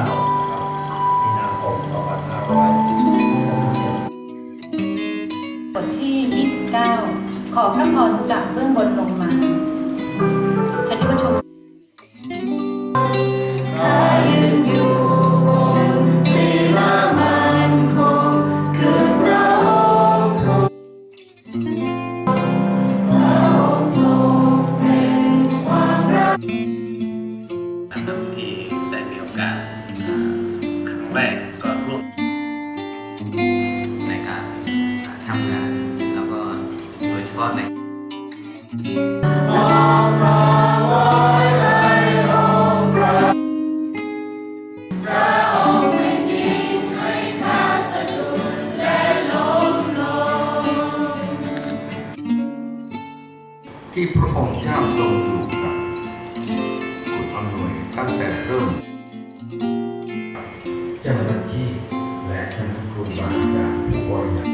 มีนาคม2557บทที่ 29 ขอพระพรจากเบื้องบนลงมาฉันที่ประชุมความรัก แรกก็ร่วมในการทำงาน แล้วก็โดยเฉพาะในที่พระองค์เจ้าทรงอยู่กับคุณอำนวยตั้งแต่เริ่ม ครูบาอาจารย์ทุกคนนะ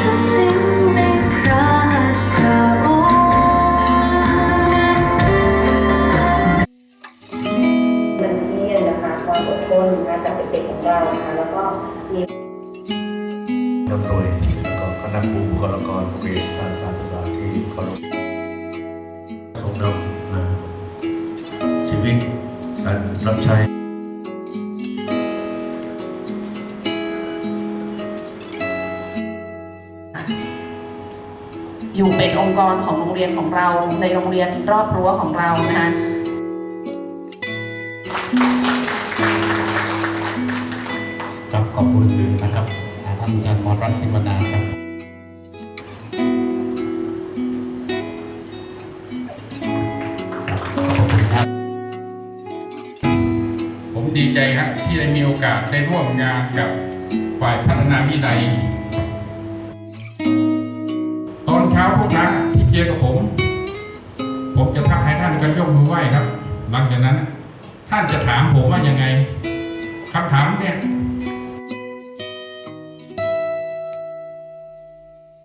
ทุกสิ่งในพระพระองค์มันเที่ยนะคะความอดทนนะคะจากเด็กๆของเรานะคะแล้วก็มี ดำโดยแล้วก็คณะครูบุคลากรโรงเรียนการสอนภาษาที่เคารพทรงนำชีวิตการรับใช้อยู่เป็นองค์กรของโรงเรียนของเรา ในโรงเรียนรอบรั้วของเรานะคะครับขอบคุณสื่อนะครับ อ่าท่านอาจารย์พรรัตน์พิมนาครับขอบคุณครับผมดีใจครับที่ได้มีโอกาสได้ร่วมงานกับฝ่ายพัฒนาวินัยตอนเช้าทุกครั้งที่เจอกับผม ผมจะทักให้ท่านกันยกมือไหว้ครับ หลังจากนั้น ท่านจะถามผมว่ายังไงคำถามเนี่ย